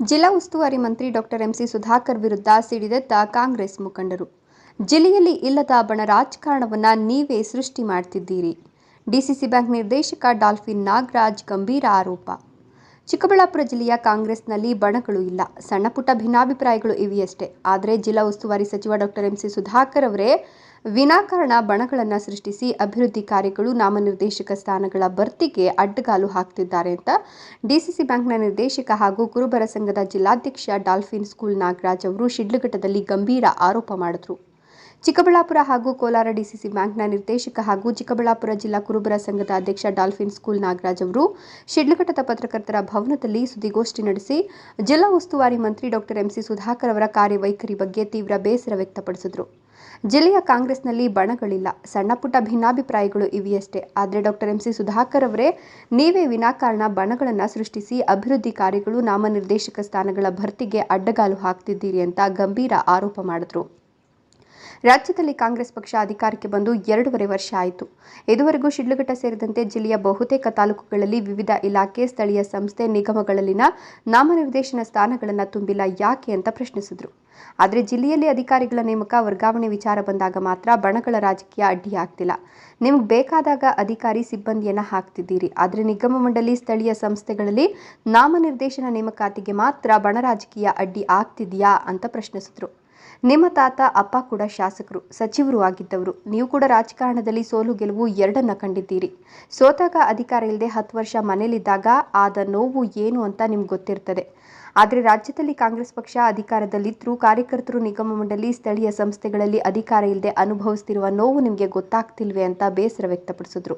ಜಿಲ್ಲಾ ಉಸ್ತುವಾರಿ ಮಂತ್ರಿ doctor MC Sudhakar ವಿರುದ್ಧ ಸಿಡಿದೆದ್ದ ಕಾಂಗ್ರೆಸ್ ಮುಖಂಡರು. ಜಿಲ್ಲೆಯಲ್ಲಿ ಇಲ್ಲದ ಬಣ ರಾಜಕಾರಣವನ್ನ ನೀವೇ ಸೃಷ್ಟಿ ಮಾಡ್ತಿದ್ದೀರಿ. ಡಿಸಿಸಿ ಬ್ಯಾಂಕ್ ನಿರ್ದೇಶಕ ಡಾಲ್ಫಿನ್ ನಾಗರಾಜ್ ಗಂಭೀರ ಆರೋಪ. ಚಿಕ್ಕಬಳ್ಳಾಪುರ ಜಿಲ್ಲೆಯ ಕಾಂಗ್ರೆಸ್ನಲ್ಲಿ ಬಣಗಳು ಇಲ್ಲ. ಸಣ್ಣಪುಟ್ಟ ಭಿನ್ನಾಭಿಪ್ರಾಯಗಳು ಇವೆಯಷ್ಟೇ ಆದರೆ ಜಿಲ್ಲಾ ಉಸ್ತುವಾರಿ ಸಚಿವ ಡಾಕ್ಟರ್ ಎಂಸಿ ಸುಧಾಕರ್ ಅವರೇ ವಿನಾಕಾರಣ ಬಣಗಳನ್ನು ಸೃಷ್ಟಿಸಿ ಅಭಿವೃದ್ಧಿ ಕಾರ್ಯಗಳು ನಾಮನಿರ್ದೇಶಕ ಸ್ಥಾನಗಳ ಭರ್ತಿಗೆ ಅಡ್ಡಗಾಲು ಹಾಕ್ತಿದ್ದಾರೆ ಅಂತ ಡಿಸಿಸಿ ಬ್ಯಾಂಕ್ನ ನಿರ್ದೇಶಕ ಹಾಗೂ ಕುರುಬರ ಸಂಘದ ಜಿಲ್ಲಾಧ್ಯಕ್ಷ ಡಾಲ್ಫಿನ್ ಸ್ಕೂಲ್ ನಾಗರಾಜ್ ಅವರು ಶಿಡ್ಲಘಟ್ಟದಲ್ಲಿ ಗಂಭೀರ ಆರೋಪ ಮಾಡಿದ್ರು. ಚಿಕ್ಕಬಳ್ಳಾಪುರ ಹಾಗೂ ಕೋಲಾರ ಡಿಸಿಸಿ ಬ್ಯಾಂಕ್ನ ನಿರ್ದೇಶಕ ಹಾಗೂ ಚಿಕ್ಕಬಳ್ಳಾಪುರ ಜಿಲ್ಲಾ ಕುರುಬರ ಸಂಘದ ಅಧ್ಯಕ್ಷ ಡಾಲ್ಫಿನ್ ಸ್ಕೂಲ್ ನಾಗರಾಜ್ ಅವರು ಶಿಡ್ಲಘಟ್ಟದ ಪತ್ರಕರ್ತರ ಭವನದಲ್ಲಿ ಸುದ್ದಿಗೋಷ್ಠಿ ನಡೆಸಿ ಜಿಲ್ಲಾ ಉಸ್ತುವಾರಿ ಮಂತ್ರಿ ಡಾಕ್ಟರ್ ಎಂಸಿ ಸುಧಾಕರ್ ಅವರ ಕಾರ್ಯವೈಖರಿ ಬಗ್ಗೆ ತೀವ್ರ ಬೇಸರ ವ್ಯಕ್ತಪಡಿಸಿದರು. ಜಿಲ್ಲೆಯ ಕಾಂಗ್ರೆಸ್ನಲ್ಲಿ ಬಣಗಳಿಲ್ಲ. ಸಣ್ಣ ಪುಟ್ಟ ಭಿನ್ನಾಭಿಪ್ರಾಯಗಳು ಇವೆಯಷ್ಟೇ ಆದರೆ ಡಾಕ್ಟರ್ ಎಂಸಿ ಸುಧಾಕರ್ ಅವರೇ, ನೀವೇ ವಿನಾಕಾರಣ ಬಣಗಳನ್ನು ಸೃಷ್ಟಿಸಿ ಅಭಿವೃದ್ಧಿ ಕಾರ್ಯಗಳು ನಾಮನಿರ್ದೇಶಕ ಸ್ಥಾನಗಳ ಭರ್ತಿಗೆ ಅಡ್ಡಗಾಲು ಹಾಕ್ತಿದ್ದೀರಿ ಅಂತ ಗಂಭೀರ ಆರೋಪ ಮಾಡಿದ್ರು. ರಾಜ್ಯದಲ್ಲಿ ಕಾಂಗ್ರೆಸ್ ಪಕ್ಷ ಅಧಿಕಾರಕ್ಕೆ ಬಂದು ಎರಡೂವರೆ ವರ್ಷ ಆಯಿತು. ಇದುವರೆಗೂ ಶಿಡ್ಲಘಟ್ಟ ಸೇರಿದಂತೆ ಜಿಲ್ಲೆಯ ಬಹುತೇಕ ತಾಲೂಕುಗಳಲ್ಲಿ ವಿವಿಧ ಇಲಾಖೆ, ಸ್ಥಳೀಯ ಸಂಸ್ಥೆ, ನಿಗಮಗಳಲ್ಲಿನ ನಾಮನಿರ್ದೇಶನ ಸ್ಥಾನಗಳನ್ನು ತುಂಬಿಲ್ಲ ಯಾಕೆ ಅಂತ ಪ್ರಶ್ನಿಸಿದರು. ಆದರೆ ಜಿಲ್ಲೆಯಲ್ಲಿ ಅಧಿಕಾರಿಗಳ ನೇಮಕ ವರ್ಗಾವಣೆ ವಿಚಾರ ಬಂದಾಗ ಮಾತ್ರ ಬಣಗಳ ರಾಜಕೀಯ ಅಡ್ಡಿಯಾಗ್ತಿಲ್ಲ ನಿಮ್ಗೆ ಬೇಕಾದಾಗ ಅಧಿಕಾರಿ ಸಿಬ್ಬಂದಿಯನ್ನು ಹಾಕ್ತಿದ್ದೀರಿ. ಆದರೆ ನಿಗಮ ಮಂಡಳಿ, ಸ್ಥಳೀಯ ಸಂಸ್ಥೆಗಳಲ್ಲಿ ನಾಮನಿರ್ದೇಶನ ನೇಮಕಾತಿಗೆ ಮಾತ್ರ ಬಣ ರಾಜಕೀಯ ಅಡ್ಡಿ ಆಗ್ತಿದೆಯಾ ಅಂತ ಪ್ರಶ್ನಿಸಿದರು. ನಿಮ್ಮ ತಾತ, ಅಪ್ಪ ಕೂಡ ಶಾಸಕರು, ಸಚಿವರು ಆಗಿದ್ದವರು. ನೀವು ಕೂಡ ರಾಜಕಾರಣದಲ್ಲಿ ಸೋಲು ಗೆಲುವು ಎರಡನ್ನ ಕಂಡಿದ್ದೀರಿ. ಸೋತಾಗ ಅಧಿಕಾರ ಇಲ್ಲದೆ ಹತ್ತು ವರ್ಷ ಮನೇಲಿದ್ದಾಗ ಆದ ನೋವು ಏನು ಅಂತ ನಿಮ್ಗೆ ಗೊತ್ತಿರ್ತದೆ. ಆದರೆ ರಾಜ್ಯದಲ್ಲಿ ಕಾಂಗ್ರೆಸ್ ಪಕ್ಷ ಅಧಿಕಾರದಲ್ಲಿದ್ದರೂ ಕಾರ್ಯಕರ್ತರು ನಿಗಮ ಮಂಡಳಿ, ಸ್ಥಳೀಯ ಸಂಸ್ಥೆಗಳಲ್ಲಿ ಅಧಿಕಾರ ಇಲ್ಲದೆ ಅನುಭವಿಸ್ತಿರುವ ನೋವು ನಿಮಗೆ ಗೊತ್ತಾಗ್ತಿಲ್ವೇ ಅಂತ ಬೇಸರ ವ್ಯಕ್ತಪಡಿಸಿದ್ರು.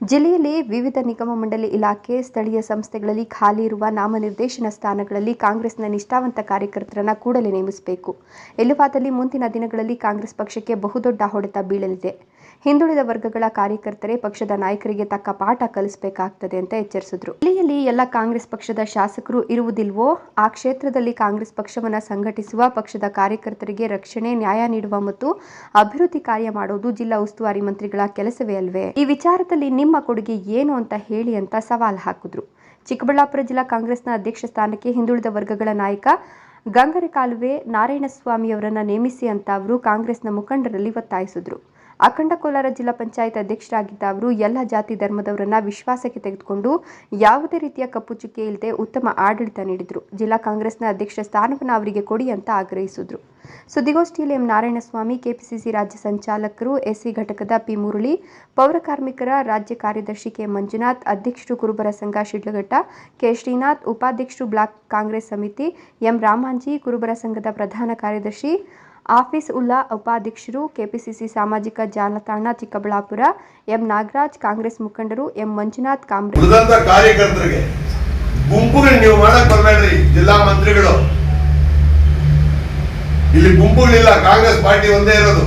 ಜಿಲ್ಲೆಯಲ್ಲಿ ವಿವಿಧ ನಿಗಮ ಮಂಡಳಿ ಇಲಾಖೆ, ಸ್ಥಳೀಯ ಸಂಸ್ಥೆಗಳಲ್ಲಿ ಖಾಲಿ ಇರುವ ನಾಮನಿರ್ದೇಶನ ಸ್ಥಾನಗಳಲ್ಲಿ ಕಾಂಗ್ರೆಸ್ನ ನಿಷ್ಠಾವಂತ ಕಾರ್ಯಕರ್ತರನ್ನ ಕೂಡಲೇ ನೇಮಿಸಬೇಕು. ಇಲ್ಲವಾದಲ್ಲಿ ಮುಂದಿನ ದಿನಗಳಲ್ಲಿ ಕಾಂಗ್ರೆಸ್ ಪಕ್ಷಕ್ಕೆ ಬಹುದೊಡ್ಡ ಹೊಡೆತ ಬೀಳಲಿದೆ. ಹಿಂದುಳಿದ ವರ್ಗಗಳ ಕಾರ್ಯಕರ್ತರೇ ಪಕ್ಷದ ನಾಯಕರಿಗೆ ತಕ್ಕ ಪಾಠ ಕಲಿಸಬೇಕಾಗ್ತದೆ ಅಂತ ಎಚ್ಚರಿಸಿದ್ರು. ಇಲ್ಲಿಯಲ್ಲಿ ಎಲ್ಲ ಕಾಂಗ್ರೆಸ್ ಪಕ್ಷದ ಶಾಸಕರು ಇರುವುದಿಲ್ವೋ? ಆ ಕ್ಷೇತ್ರದಲ್ಲಿ ಕಾಂಗ್ರೆಸ್ ಪಕ್ಷವನ್ನು ಸಂಘಟಿಸುವ ಪಕ್ಷದ ಕಾರ್ಯಕರ್ತರಿಗೆ ರಕ್ಷಣೆ, ನ್ಯಾಯ ನೀಡುವ ಮತ್ತು ಅಭಿವೃದ್ಧಿ ಕಾರ್ಯ ಮಾಡೋದು ಜಿಲ್ಲಾ ಉಸ್ತುವಾರಿ ಮಂತ್ರಿಗಳ ಕೆಲಸವೇ ಅಲ್ವೇ? ಈ ವಿಚಾರದಲ್ಲಿ ನಿಮ್ಮ ಕೊಡುಗೆ ಏನು ಅಂತ ಹೇಳಿ ಅಂತ ಸವಾಲ್ ಹಾಕಿದ್ರು. ಚಿಕ್ಕಬಳ್ಳಾಪುರ ಜಿಲ್ಲಾ ಕಾಂಗ್ರೆಸ್ನ ಅಧ್ಯಕ್ಷ ಸ್ಥಾನಕ್ಕೆ ಹಿಂದುಳಿದ ವರ್ಗಗಳ ನಾಯಕ ಗಂಗರೆ ಕಾಲುವೆ ನಾರಾಯಣಸ್ವಾಮಿಯವರನ್ನ ನೇಮಿಸಿ ಅಂತ ಅವರು ಕಾಂಗ್ರೆಸ್ನ ಮುಖಂಡರಲ್ಲಿ ಒತ್ತಾಯಿಸಿದ್ರು. ಅಖಂಡ ಕೋಲಾರ ಜಿಲ್ಲಾ ಪಂಚಾಯತ್ ಅಧ್ಯಕ್ಷರಾಗಿದ್ದ ಅವರು ಎಲ್ಲ ಜಾತಿ ಧರ್ಮದವರನ್ನ ವಿಶ್ವಾಸಕ್ಕೆ ತೆಗೆದುಕೊಂಡು ಯಾವುದೇ ರೀತಿಯ ಕಪ್ಪು ಚುಕ್ಕೆ ಇಲ್ಲದೆ ಉತ್ತಮ ಆಡಳಿತ ನೀಡಿದರು. ಜಿಲ್ಲಾ ಕಾಂಗ್ರೆಸ್ನ ಅಧ್ಯಕ್ಷ ಸ್ಥಾನವನ್ನು ಅವರಿಗೆ ಕೊಡಿ ಅಂತ ಆಗ್ರಹಿಸಿದ್ರು. ಸುದ್ದಿಗೋಷ್ಠಿಯಲ್ಲಿ ಎಂ. ನಾರಾಯಣಸ್ವಾಮಿ, ಕೆಪಿಸಿಸಿ ರಾಜ್ಯ ಸಂಚಾಲಕರು, ಎಸ್ಸಿ ಘಟಕದ ಪಿ. ಮುರಳಿ, ಪೌರ ಕಾರ್ಮಿಕರ ರಾಜ್ಯ ಕಾರ್ಯದರ್ಶಿ ಕೆ. ಮಂಜುನಾಥ್, ಅಧ್ಯಕ್ಷರು ಕುರುಬರ ಸಂಘ ಶಿಡ್ಲಘಟ್ಟ, ಕೆ. ಶ್ರೀನಾಥ್, ಉಪಾಧ್ಯಕ್ಷರು ಬ್ಲಾಕ್ ಕಾಂಗ್ರೆಸ್ ಸಮಿತಿ ಎಂ. ರಾಮಾಂಜಿ ಕುರುಬರ ಸಂಘದ ಪ್ರಧಾನ ಕಾರ್ಯದರ್ಶಿ ಆಫೀಸ್ ಉಲ್ಲಾ ಉಪಾಧ್ಯಕ್ಷರು ಕೆಪಿಸಿಸಿ ಸಾಮಾಜಿಕ ಜಾಲತಾಣ ಚಿಕ್ಕಬಳ್ಳಾಪುರ, ಎಂ ನಾಗರಾಜ್, ಕಾಂಗ್ರೆಸ್ ಮುಖಂಡರು, ಎಂ ಮಂಜುನಾಥ್, ಕಾಂಗ್ರೆಸ್ ಕಾರ್ಯಕರ್ತರಿಗೆ ಗುಂಪುಗಳು ನೀವು ಮಾಡಕ್ ಜಿಲ್ಲಾ ಮಂತ್ರಿಗಳು. ಇಲ್ಲಿ ಗುಂಪುಗಳಿಲ್ಲ, ಕಾಂಗ್ರೆಸ್ ಪಾರ್ಟಿ ಒಂದೇ ಇರೋದು.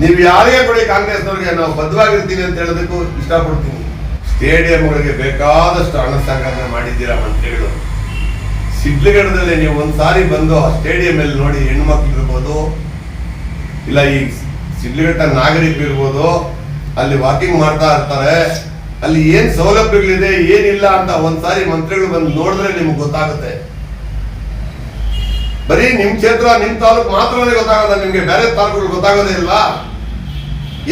ನೀವು ಯಾರಿಗೆ ಕೊಡಿ ಕಾಂಗ್ರೆಸ್ನವ್ರಿಗೆ? ನಾವು ಬದ್ಧವಾಗಿರ್ತೀನಿ ಅಂತ ಹೇಳೋದಕ್ಕೂ ಇಷ್ಟಪಡ್ತೀನಿ ಸ್ಟೇಡಿಯಂಗಳಿಗೆ ಬೇಕಾದಷ್ಟು ಹಣ ಮಾಡಿದ್ದೀರಾ ಮಂತ್ರಿಗಳು? ಸಿಡ್ಲಗಡದಲ್ಲಿ ನೀವು ಒಂದ್ಸಾರಿ ಬಂದು ಆ ಸ್ಟೇಡಿಯಂ ಅಲ್ಲಿ ನೋಡಿ ಹೆಣ್ಮಕ್ಳು ಇರ್ಬೋದು, ಇಲ್ಲ ಈ ಸಿಡ್ಲಘಟ್ಟ ನಾಗರಿಕರು ಇರ್ಬೋದು, ಅಲ್ಲಿ ವಾಕಿಂಗ್ ಮಾಡ್ತಾ ಇರ್ತಾರೆ, ಅಲ್ಲಿ ಏನ್ ಸೌಲಭ್ಯಗಳಿದೆ, ಏನಿಲ್ಲ ಅಂತ ಒಂದ್ಸಾರಿ ಮಂತ್ರಿಗಳು ಬಂದು ನೋಡಿದ್ರೆ ನಿಮ್ಗೆ ಗೊತ್ತಾಗುತ್ತೆ. ಬರೀ ನಿಮ್ ಕ್ಷೇತ್ರ, ನಿಮ್ ತಾಲೂಕು ಮಾತ್ರನೇ ಗೊತ್ತಾಗಲ್ಲ, ನಿಮ್ಗೆ ಬೇರೆ ತಾಲೂಕುಗಳು ಗೊತ್ತಾಗೋದೇ ಇಲ್ಲ.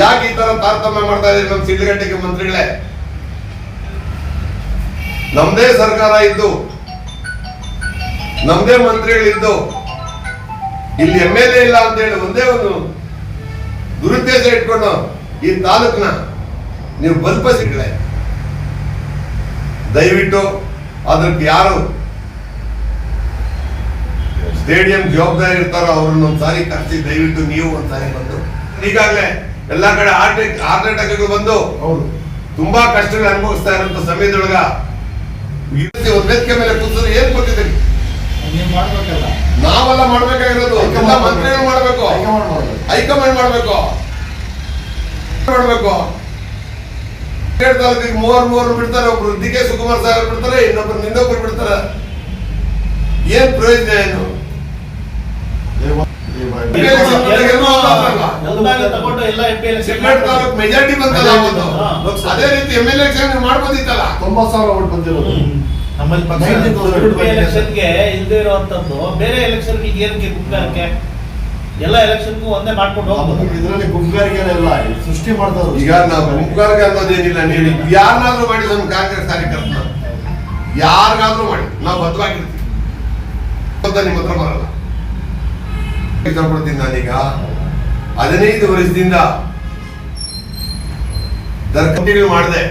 ಯಾಕೆ ಈ ತರ ತಾರತಮ್ಯ ಮಾಡ್ತಾ ಇದ್ದೀರಿ ನಮ್ ಸಿಡ್ಲಘಟ್ಟಕ್ಕೆ ಮಂತ್ರಿಗಳೇ? ನಮ್ದೇ ಸರ್ಕಾರ ಇದ್ದು ನಮ್ದೇ ಮಂತ್ರಿಗಳಿದ್ದು ಇಲ್ಲಿ ಎಂ ಎಲ್ ಎ ಇಲ್ಲ ಅಂತ ಹೇಳಿ ಒಂದೇ ಒಂದು ದುರುದ್ದೇಶ ಇಟ್ಕೊಂಡು ಈ ತಾಲೂಕ್ನ ನೀವು ಬಲ್ಪಸಿಗಳೇ ದಯವಿಟ್ಟು ಅದಕ್ಕೆ ಯಾರು ಸ್ಟೇಡಿಯಂ ಜವಾಬ್ದಾರಿ ಇರ್ತಾರೋ ಅವ್ರನ್ನ ಒಂದ್ಸಾರಿ ಕರೆಸಿ ದಯವಿಟ್ಟು ನೀವು ಒಂದ್ಸಾರಿ ಬಂದು. ಈಗಾಗಲೇ ಎಲ್ಲಾ ಕಡೆ ಹಾರ್ಟ್ ಹಾರ್ಟ್ ಅಟ್ಯಾಕ್ಗಳು ಬಂದು ಹೌದು. ತುಂಬಾ ಕಷ್ಟಗಳು ಅನುಭವಿಸ್ತಾ ಇರೋಂಥ ಸಮಯದೊಳಗ ಒಂದ್ ವೇದಿಕೆ ಮೇಲೆ ಕೂತಿದ್ರೆ ಏನ್ ಕೊಟ್ಟಿದ್ದೀರಿ ನಾವೆಲ್ಲ ಮಾಡ್ಬೇಕಾಗಿರೋದು. ಎಲ್ಲ ಮಂತ್ರಿಗಳು ಮಾಡ್ಬೇಕು. ಹೈಕಮಾಂಡ್ ಮಾಡ್ಬೇಕು. ಹೈಕಮಾಂಡ್ ಮಾಡ್ಬೇಕು. ಮೂವರು ಮೂವರು ಬಿಡ್ತಾರೆ. ಒಬ್ರು ಡಿ ಕೆ ಸುಕುಮಾರ್ ಸಾಹೇಬ್ ಬಿಡ್ತಾರೆ ಇನ್ನೊಬ್ರು ಇನ್ನೊಬ್ರು ಬಿಡ್ತಾರೆ. ಏನ್ ಪ್ರಯೋಜನ ಏನು? ಮೆಜಾರಿಟಿ ಬಂತಲ್ಲ ಅದೇ ರೀತಿ ಎಂ ಎಲ್ ಎಲೆಕ್ಷನ್ ಮಾಡ್ಬೋದಿತ್ತಲ್ಲ? ತೊಂಬತ್ತು ಸಾವಿರ ಓಟ್ ಬಂದಿರೋದು. ನಮ್ಮಲ್ಲಿ ಪಕ್ಷ ಎಲೆಕ್ಷನ್ಗೆ ಇಲ್ಲದೆ ಇರುವಂತದ್ದು ಬೇರೆ ಎಲೆಕ್ಷನ್ ಏನಕ್ಕೆ ಗುಂಪಾರಕ್ಕೆ ಎಲ್ಲ ಎಲೆಕ್ಷನ್ಗೂ ಒಂದೇ ಮಾಡ್ಕೊಂಡು ಹೋಗ್ಬೋದು. ಇದರಲ್ಲಿ ಗುಂಪುಗಾರಿಕೆ ಎಲ್ಲ ಸೃಷ್ಟಿ ಮಾಡ್ತಾರೆ ಈಗ ನಾವು ಮುಖರ್ಗ ಅನ್ನೋದೇನಿಲ್ಲ ನೀಡಿ ಯಾರನ್ನಾದ್ರೂ ಮಾಡಿ ನಮ್ಮ ಕಾಂಗ್ರೆಸ್ ಕಾರ್ಯಕರ್ತನ ಯಾರಿಗಾದ್ರೂ ಮಾಡಿ ನಾವು ಬದ್ಧವಾಗಿರ್ತೀವಿ ಅಂತ ನಿಮ್ಮ ಹತ್ರ ಬರಲ್ಲ. ಇಷ್ಟಪಡ್ತೀನಿ ನಾನೀಗ. ಹದಿನೈದು ವರ್ಷದಿಂದ ದರ್ಕಟ್ಟಿಗಳು ಮಾಡಿದೆ.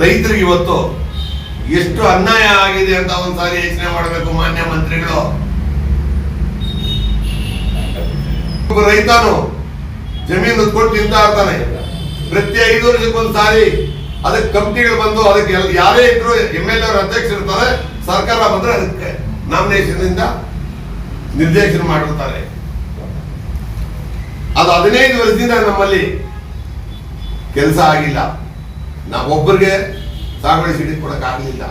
ರೈತರಿಗೆ ಇವತ್ತು ಎಷ್ಟು ಅನ್ಯಾಯ ಆಗಿದೆ ಅಂತ ಒಂದ್ಸಾರಿ ಯೋಚನೆ ಮಾಡಬೇಕು ಮಾನ್ಯ ಮಂತ್ರಿಗಳು. ರೈತನು ಜಮೀನು ಕೊಟ್ಟು ತಿಂತಾ ಇರ್ತಾನೆ ಪ್ರತಿ ಐದು ವರ್ಷಕ್ಕೊಂದ್ಸಾರಿ ಅದಕ್ಕೆ ಕಂಪ್ನಿಗಳು ಬಂದು ಅದಕ್ಕೆ ಯಾರೇ ಇದ್ರು ಎಂ ಎಲ್ ಎ ಅಧ್ಯಕ್ಷ ಇರ್ತಾರೆ, ಸರ್ಕಾರ ಬಂದ್ರೆ ಅದಕ್ಕೆ ನಾಮಿನೇಷನ್ ಇಂದ ನಿರ್ದೇಶನ ಮಾಡಿರ್ತಾರೆ. ಅದು ಹದಿನೈದು ವರ್ಷದಿಂದ ನಮ್ಮಲ್ಲಿ ಕೆಲಸ ಆಗಿಲ್ಲ. ನಾವೊಬ್ಬರಿಗೆ ಸಾಗುವಳಿ ಸಿಡಿ ಕೊಡಕ್ ಆಗ್ಲಿಲ್ಲ.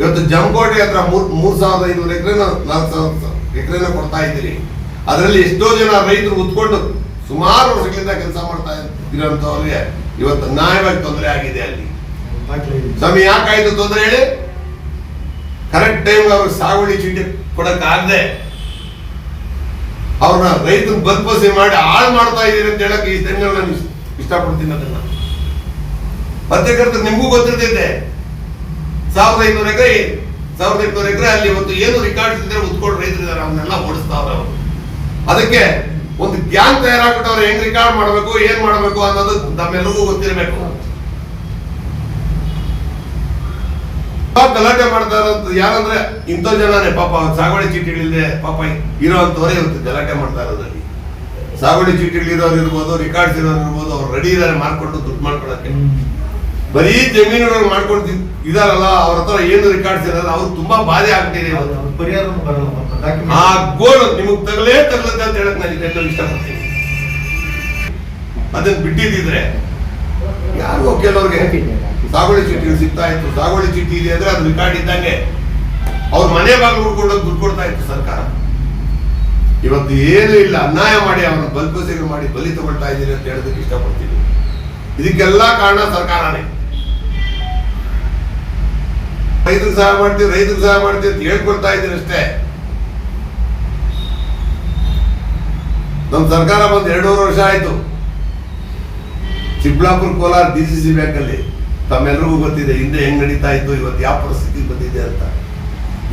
ಇವತ್ತು ಜಮಕೋಟೆ ಹತ್ರ ಮೂರ್ ಮೂರ್ ಸಾವಿರದ ಐನೂರು ಎಕರೆನ ನಾಲ್ಕು ಸಾವಿರ ಎಕರೆನ ಕೊಡ್ತಾ ಇದ್ದೀರಿ. ಅದರಲ್ಲಿ ಎಷ್ಟೋ ಜನ ರೈತರು ಉತ್ಕೊಂಡು ಸುಮಾರು ವರ್ಷಗಳಿಂದ ಕೆಲಸ ಮಾಡ್ತಾ ಇರೋಂಥವ್ರಿಗೆ ಇವತ್ತು ನ್ಯಾಯವಾಗಿ ತೊಂದರೆ ಆಗಿದೆ ಅಲ್ಲಿ. ಸ್ವಾಮಿ ಯಾಕಾಯ್ತು ತೊಂದರೆ ಹೇಳಿ? ಕರೆಕ್ಟ್ ಟೈಮ್ ಅವ್ರಿಗೆ ಸಾಗುವಳಿ ಚೀಟಿ ಕೊಡಕ್ ಆಗದೆ. ಅವ್ರನ್ನ ರೈತನ ಬದ್ಬಸಿ ಮಾಡಿ ಹಾಳು ಮಾಡ್ತಾ ಇದ್ದೀರಿ ಅಂತ ಹೇಳಕ್ ಈ ಟೈಮ್ನಲ್ಲಿ ನಾನು ಇಷ್ಟಪಡ್ತೀನಿ ಅದನ್ನ. ಪತ್ರಕರ್ತರು ನಿಮಗೂ ಗೊತ್ತಿರ್ತೈತೆ. ಸಾವಿರದ ಐನೂರು ಎಕರೆ, ಸಾವಿರದ ಎಂಟುನೂರು ಎಕರೆ ಅಲ್ಲಿ ಒಂದು ಏನು ರೆಕಾರ್ಡ್ಸ್ ಇದ್ರೆ ಉತ್ಕೊಂಡು ರೈತರಿದ್ದಾರೆ ಅವನ್ನೆಲ್ಲ ಓಡಿಸ್ತಾವ್ರ ಅವರು. ಅದಕ್ಕೆ ಒಂದು ಗ್ಯಾಂಗ್ ತಯಾರಾಗ್ಬಿಟ್ಟು ಅವ್ರು ಹೆಂಗ್ ರೆಕಾರ್ಡ್ ಮಾಡಬೇಕು, ಏನ್ ಮಾಡಬೇಕು ಅನ್ನೋದು ನಮ್ಮೆಲ್ಲರಿಗೂ ಗೊತ್ತಿರಬೇಕು. ಗಲಾಟೆ ಮಾಡ್ತಾ ಇರೋದು ಯಾರಂದ್ರೆ ಇಂಥ ಜನನೇ, ಪಾಪ ಸಾಗುವಳಿ ಚೀಟಿಗಳಿಲ್ಲದೆ ಪಾಪ ಇರೋಂಥವ್ರೆ ಇವತ್ತು ಗಲಾಟೆ ಮಾಡ್ತಾ ಇರೋದ್ರಲ್ಲಿ. ಸಾಗುವಳಿ ಚೀಟಿಗಳಿರೋರು ಇರ್ಬೋದು ರೆಕಾರ್ಡ್ಸ್ ಇರೋರು ಇರ್ಬೋದು, ಅವ್ರು ರೆಡಿ ಇದಾರೆ ಮಾಡ್ಕೊಂಡು ದುಡ್ಡು ಮಾಡ್ಕೊಳಕ್ಕೆ. ಬರೀ ಜಮೀನುಗಳು ಮಾಡ್ಕೊಂಡು ಇದಾರಲ್ಲ ಅವ್ರ ಹತ್ರ ಏನು ರೆಕಾರ್ಡ್ಸ್ ಇರಲ್ಲ ಅವ್ರು ತುಂಬಾ ಬಾಧೆ ಆಗ್ತಿದೆ ಪರಿಹಾರ ಆ ಗೋಳು ನಿಮಗ್ ತಗಲೇ ತಗಲತ್ತೆ ಅಂತ ಹೇಳಕ್ ನಾನು ಇಷ್ಟ ಇಷ್ಟಪಡ್ತೀನಿ. ಅದನ್ನ ಬಿಟ್ಟಿದ್ರೆ ಯಾರಿಗೋ ಕೆಲವ್ರಿಗೆ ಸಾಗುವಳಿ ಚೀಟಿ ಸಿಗ್ತಾ ಇತ್ತು. ಸಾಗುವಳಿ ಚೀಟಿ ಇದೆ ಅಂದ್ರೆ ಅದು ರೆಕಾರ್ಡ್ ಇದ್ದಂಗೆ ಅವ್ರ ಮನೆ ಬಾಗಿಲು ಹುಡ್ಕೊಂಡು ದುಡ್ಡು ಕೊಡ್ತಾ ಇತ್ತು ಸರ್ಕಾರ. ಇವತ್ತು ಏನು ಇಲ್ಲ. ಅನ್ಯಾಯ ಮಾಡಿ ಅವನ ಬಲ್ಬಸಿಗಳು ಮಾಡಿ ಬಲಿ ತಗೊಳ್ತಾ ಇದ್ದೀರಿ ಅಂತ ಹೇಳೋದಕ್ಕೆ ಇಷ್ಟಪಡ್ತೀನಿ. ಇದಕ್ಕೆಲ್ಲ ಕಾರಣ ಸರ್ಕಾರನೇ. ರೈತರಿಗೆ ಸಹಾಯ ಮಾಡ್ತೀವಿ, ರೈತರಿಗೆ ಸಹಾಯ ಮಾಡ್ತೀವಿ ಅಂತ ಹೇಳ್ಕೊಳ್ತಾ ಇದ್ದೀನಿ ಅಷ್ಟೇ. ನಮ್ಮ ಸರ್ಕಾರ ಬಂದು ಎರಡೂವರೆ ವರ್ಷ ಆಯ್ತು. Chikkaballapur, Kolar, D C C ಬ್ಯಾಂಕಲ್ಲಿ ತಮ್ಮೆಲ್ಲರಿಗೂ ಗೊತ್ತಿದೆ, ಹಿಂದೆ ಹೆಂಗ್ ನಡೀತಾ ಇತ್ತು, ಇವತ್ತು ಯಾವ ಪರಿಸ್ಥಿತಿ ಬಂದಿದೆ ಅಂತ.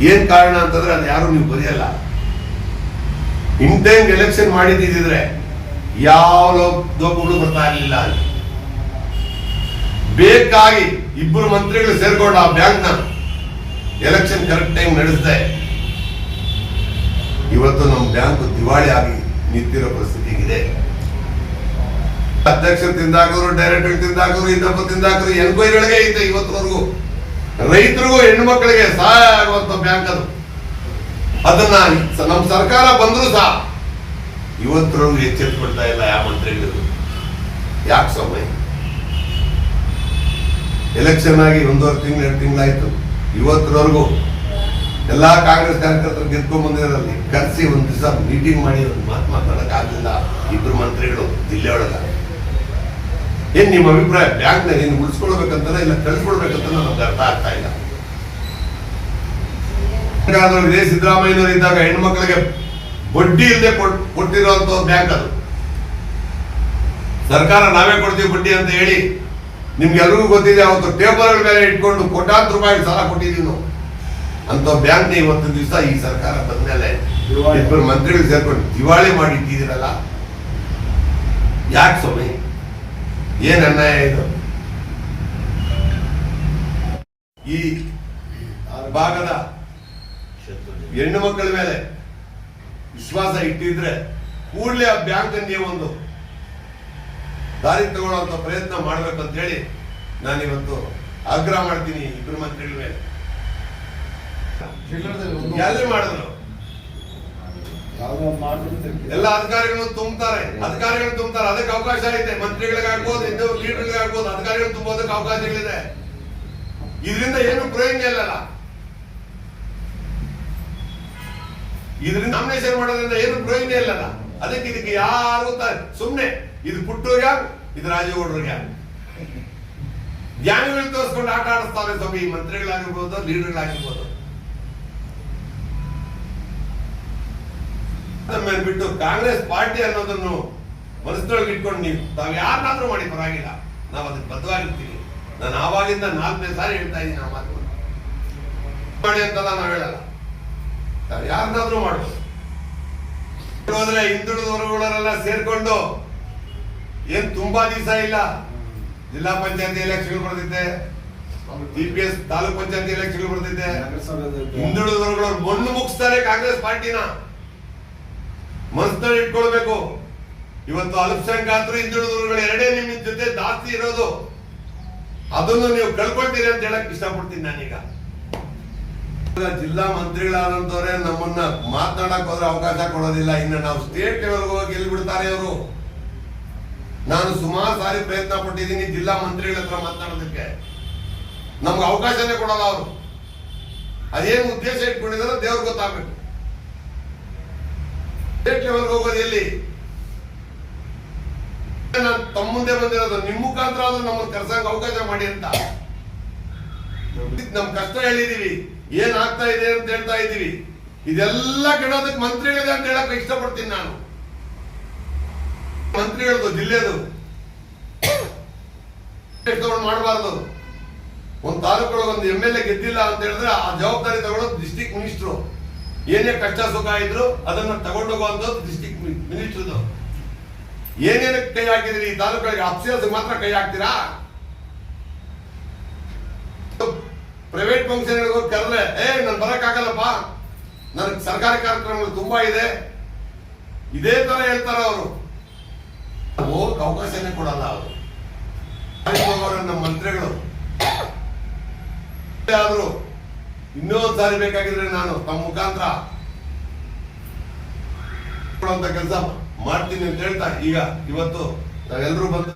ಏನು ಕಾರಣ ಅಂತಂದ್ರೆ ಅದು ಯಾರು ನೀವು ಬರೆಯಲ್ಲ. ಇನ್ ಟೈಮ್ ಎಲೆಕ್ಷನ್ ಮಾಡಿದ್ದಿದ್ರೆ ಯಾವ ಲೋಕಗಳು ಬರ್ತಾ ಇರಲಿಲ್ಲ ಬೇಕಾಗಿ ಇಬ್ಬರು ಮಂತ್ರಿಗಳು ಸೇರ್ಕೊಂಡು ಆ ಬ್ಯಾಂಕ್ನ ಎಲೆಕ್ಷನ್ ಕರೆಕ್ಟ್ ಟೈಮ್ ನಡೆಸಿದೆ ಇವತ್ತು ನಮ್ಮ ಬ್ಯಾಂಕ್ ದಿವಾಳಿ ಆಗಿ ನಿಂತಿರೋ ಪರಿಸ್ಥಿತಿ ಇದೆ ಅಧ್ಯಕ್ಷ ತಿಂದಾಕರು, ಡೈರೆಕ್ಟರ್ ತಿಂದಾಕರು ಇನ್ನೊಬ್ಬ ತಿಂದಾಕರು, ಎನ್ಕ್ವೈರಿಗಳಿಗೆ ಐತೆ ಇವತ್ತವರೆಗೂ. ರೈತರಿಗೂ ಹೆಣ್ಣು ಮಕ್ಕಳಿಗೆ ಸಹಾಯ ಆಗುವಂತ ಬ್ಯಾಂಕ್ ಅದು. ಅದನ್ನ ನಮ್ಮ ಸರ್ಕಾರ ಬಂದ್ರು ಸಹ ಇವತ್ತರವರೆಗೂ ಎಚ್ಚೆತ್ಕೊಳ್ತಾ ಇಲ್ಲ ಯಾವ ಮಂತ್ರಿಗಳು. ಯಾಕೆ ಸಮಯ ಎಲೆಕ್ಷನ್ ಆಗಿ ಒಂದೂವರೆ ತಿಂಗಳು, ಎರಡು ತಿಂಗಳಾಯ್ತು. ಇವತ್ತರವರೆಗೂ ಎಲ್ಲ ಕಾಂಗ್ರೆಸ್ ಕಾರ್ಯಕರ್ತರು ಗೆದ್ಕೊಂಡ್ ಬಂದಿರೋರಲ್ಲಿ ಕರೆಸಿ ಒಂದ್ ದಿವಸ ಮೀಟಿಂಗ್ ಮಾಡಿ ಒಂದು ಮಾತು ಮಾತಾಡಕ್ ಆಗ್ಲಿಲ್ಲ ಇಬ್ರು ಮಂತ್ರಿಗಳು ಜಿಲ್ಲೆ ಒಳಗ. ಏನ್ ನಿಮ್ಮ ಅಭಿಪ್ರಾಯ? ಬ್ಯಾಂಕ್ನಲ್ಲಿ ಏನು ಉಳಿಸ್ಕೊಳ್ಬೇಕಂತ ಇಲ್ಲ ಕಳ್ಸ್ಕೊಳ್ಬೇಕಂತ ನಮ್ಗೆ ಅರ್ಥ ಆಗ್ತಾ ಇಲ್ಲ. ಇದೇ ಸಿದ್ದರಾಮಯ್ಯನವರು ಇದ್ದಾಗ ಹೆಣ್ಮಕ್ಳಿಗೆ ಬಡ್ಡಿ ಇಲ್ಲದೆ ಕೊಟ್ಟಿರುವಂತ ಬ್ಯಾಂಕ್ ಅದು. ಸರ್ಕಾರ ನಾವೇ ಕೊಡ್ತೀವಿ ಬಡ್ಡಿ ಅಂತ ಹೇಳಿ ನಿಮ್ಗೆಲ್ರಿಗೂ ಗೊತ್ತಿದೆ ಅವತ್ತು ಟೇಬಲ್ ಮೇಲೆ ಇಟ್ಕೊಂಡು ಕೋಟಾಂತರ ರೂಪಾಯಿ ಸಾಲ ಕೊಟ್ಟಿದ್ದೀವಿ ನಾವು. ಅಂತ ಬ್ಯಾಂಕ್ ಇವತ್ತು ದಿವಸ ಈ ಸರ್ಕಾರ ಬಂದ ಮೇಲೆ ಇಬ್ಬರು ಮಂತ್ರಿಗಳು ಸೇರ್ಕೊಂಡು ದಿವಾಳಿ ಮಾಡಿ ಇಟ್ಟಿದ್ದೀರಲ್ಲ ಯಾಕೆ ಸ್ವಾಮಿ? ಏನು ಅನ್ಯಾಯ ಇದು? ಈ ಭಾಗದ ಹೆಣ್ಣು ಮಕ್ಕಳ ಮೇಲೆ ವಿಶ್ವಾಸ ಇಟ್ಟಿದ್ರೆ ಕೂಡಲೇ ಆ ಬ್ಯಾಂಕ್ ಒಂದು ದಾರಿ ತಗೊಳ್ಳುವಂತ ಪ್ರಯತ್ನ ಮಾಡ್ಬೇಕಂತ ಹೇಳಿ ನಾನಿವತ್ತು ಆಗ್ರಹ ಮಾಡ್ತೀನಿ ಇಬ್ಬರು ಮಂತ್ರಿಗಳ ಮೇಲೆ. ಎಲ್ಲಿ ಮಾಡಿದ್ರು? ಎಲ್ಲ ಅಧಿಕಾರಿಗಳು ತುಂಬ್ತಾರೆ. ಅಧಿಕಾರಿಗಳು ತುಂಬ್ತಾರೆ. ಅದಕ್ಕೆ ಅವಕಾಶ ಇದೆ ಮಂತ್ರಿಗಳಿಗಾಗ್ಬೋದು ಇದ್ದು ಲೀಡರ್ಗಳಿಗಾಗ್ಬೋದು ಅಧಿಕಾರಿಗಳು ತುಂಬೋದಕ್ಕೆ ಅವಕಾಶಗಳಿದೆ ಇದರಿಂದ ಏನು ಪ್ರಯೋಜನ ಇಲ್ಲಲ್ಲ. ಇದರಿಂದ ನಾಮಿನೇಷನ್ ಮಾಡೋದ್ರಿಂದ ಏನು ಪ್ರಯೋಜನ ಇಲ್ಲಲ್ಲ. ಅದಕ್ಕೆ ಇದಕ್ಕೆ ಯಾರು ಸುಮ್ಮನೆ ಇದು ಪುಟ್ಟೂರ್ಗ ಇದು ರಾಜೇಗೌಡರಿಗೆ ಜ್ಞಾನಿಗಳು ತೋರಿಸ್ಕೊಂಡು ಆಟ ಆಡಿಸ್ತಾರೆ ಸ್ವಾಮಿ, ಮಂತ್ರಿಗಳಾಗಿರ್ಬೋದು, ಲೀಡರ್ಗಳಾಗಿರ್ಬೋದು. ಮೇಲೆ ಬಿಟ್ಟು ಕಾಂಗ್ರೆಸ್ ಪಾರ್ಟಿ ಅನ್ನೋದನ್ನು ಮನಸ್ಸಿನೊಳಗೆ ಇಟ್ಕೊಂಡು ನೀವು, ತಾವು ಯಾರನ್ನಾದ್ರೂ ಮಾಡಿ ಪರವಾಗಿಲ್ಲ. ನಾವು ಅದಕ್ಕೆ ಬದ್ಧವಾಗಿರ್ತೀವಿ. ನಾನು ಆವಾಗಿಂದ ನಾಲ್ಕನೇ ಸಾರಿ ಹೇಳ್ತಾ ಇದ್ದೀನಿ ಆ ಮಾತು ಮಾಡಿ ಅಂತಲ್ಲ ನಾವು ಹೇಳಲ್ಲ. ತಾವು ಯಾರನ್ನಾದ್ರೂ ಮಾಡ್ಬೋದು. ಹೋದ್ರೆ ಹಿಂದುಳಿದ ವರ್ಗಗಳನ್ನೆಲ್ಲ ಸೇರ್ಕೊಂಡು ಏನ್ ತುಂಬಾ ದಿವಸ ಇಲ್ಲ. ಜಿಲ್ಲಾ ಪಂಚಾಯತಿ ಎಲೆಕ್ಷನ್ ಬರ್ತಿದ್ದೆ. T P S taluk panchayati election ಬರ್ತಿದ್ದೆ. ಹಿಂದುಳಿದ ವರ್ಗಗಳು ಮಣ್ಣು ಮುಗಿಸ್ತಾರೆ ಕಾಂಗ್ರೆಸ್ ಪಾರ್ಟಿನ. ಮನಸ್ಸಿನಲ್ಲಿ ಇಟ್ಕೊಳ್ಬೇಕು. ಇವತ್ತು ಅಲ್ಪಸಂಖ್ಯಾತರು ಹಿಂದುಳಿದ ವರ್ಗಗಳು ಎರಡೇ ನಿಮ್ಮ ಜೊತೆ ಜಾಸ್ತಿ ಇರೋದು. ಅದನ್ನು ನೀವು ಕಳ್ಕೊಳ್ತೀರಿ ಅಂತ ಹೇಳಕ್ ಇಷ್ಟಪಡ್ತೀನಿ ನಾನೀಗ. ಜಿಲ್ಲಾ ಮಂತ್ರಿಗಳಾದಂತವ್ರೆ ನಮ್ಮನ್ನ ಮಾತನಾಡಕ್ ಹೋದ್ರೆ ಅವಕಾಶ ಕೊಡೋದಿಲ್ಲ. ಇನ್ನು ನಾವು ಸ್ಟೇಟ್ ಲೆವೆಲ್ ಹೋಗಿ ಎಲ್ಲಿ ಬಿಡ್ತಾರೆ ಅವರು ನಾನು ಸುಮಾರು ಸಾರಿ ಪ್ರಯತ್ನ ಪಟ್ಟಿದ್ದೀನಿ ಜಿಲ್ಲಾ ಮಂತ್ರಿಗಳ ಹತ್ರ ಮಾತನಾಡೋದಕ್ಕೆ ನಮ್ಗೆ ಅವಕಾಶನೇ ಕೊಡಲ್ಲ ಅವರು. ಅದೇನು ಉದ್ದೇಶ ಇಟ್ಕೊಂಡಿದ್ರೆ ದೇವ್ರಿಗೆ ಗೊತ್ತಾಗಬೇಕು. ಸ್ಟೇಟ್ ಲೆವೆಲ್ ಹೋಗೋದು ಎಲ್ಲಿ? ನಾನು ತಮ್ಮ ಮುಂದೆ ಬಂದಿರೋದು. ನಿಮ್ಮ ಮುಖಾಂತರ ಆದ್ರೂ ನಮ್ಮನ್ನು ಅವಕಾಶ ಮಾಡಿ ಅಂತ. ನಮ್ ಕಷ್ಟ ಹೇಳಿದೀವಿ. ಏನ್ ಆಗ್ತಾ ಇದೆ ಅಂತ ಹೇಳ್ತಾ ಇದೀವಿ. ಇದೆಲ್ಲ ಕೆಡೋದಕ್ಕೆ ಮಂತ್ರಿಗಳಿದೆ ಅಂತ ಹೇಳಕ್ ಇಷ್ಟಪಡ್ತೀನಿ ನಾನು. ಮಂತ್ರಿಗಳದು ಜಿಲ್ಲೆದು. ಮಾಡಬಾರ್ದು. ಒಂದ್ ತಾಲೂಕು ಒಂದು ಎಂ ಎಲ್ ಎ ಗೆದ್ದಿಲ್ಲ ಅಂತ ಹೇಳಿದ್ರೆ ಆ ಜವಾಬ್ದಾರಿ ತಗೊಳ್ಳೋದು ಡಿಸ್ಟಿಕ್ ಮಿನಿಸ್ಟ್ರು ಏನೇ ಕಷ್ಟ ಸುಖ ಇದ್ರು ಅದನ್ನ ತಗೊಂಡೋಗುವಂಥದ್ದು ಡಿಸ್ಟಿಕ್ ಮಿನಿಸ್ಟ್ರದು ಏನೇನಕ್ಕೆ ಕೈ ಹಾಕಿದ್ರಿ? ಈ ತಾಲೂಕುಗಳಿಗೆ ಅಪ್ಸಿಯಲ್ಸ್ ಮಾತ್ರ ಕೈ ಹಾಕ್ತೀರಾ? ಪ್ರೈವೇಟ್ ಫಂಕ್ಷನ್ ಹೋಗಿ ಕರೆದ್ರೆ ಏ, ನಾನು ಬರಕ್ಕಾಗಲ್ಲಪ್ಪ ನನಗೆ ಸರ್ಕಾರಿ ಕಾರ್ಯಕ್ರಮಗಳು ತುಂಬಾ ಇದೆ. ಇದೇ ತರ ಹೇಳ್ತಾರೆ ಅವರು. ಹೋಗಕ್ ಅವಕಾಶನೇ ಕೊಡಲ್ಲ ಅವರು. ನಮ್ಮ ಮಂತ್ರಿಗಳು. ಆದ್ರು ಇನ್ನೊಂದ್ ಸಾರಿ ಬೇಕಾಗಿದ್ರೆ ನಾನು ತಮ್ಮ ಮುಖಾಂತರ ಕೆಲಸ ಮಾಡ್ತೀನಿ ಅಂತ ಹೇಳ್ತಾ, ಈಗ ಇವತ್ತು ನಾವೆಲ್ಲರೂ ಬಂದು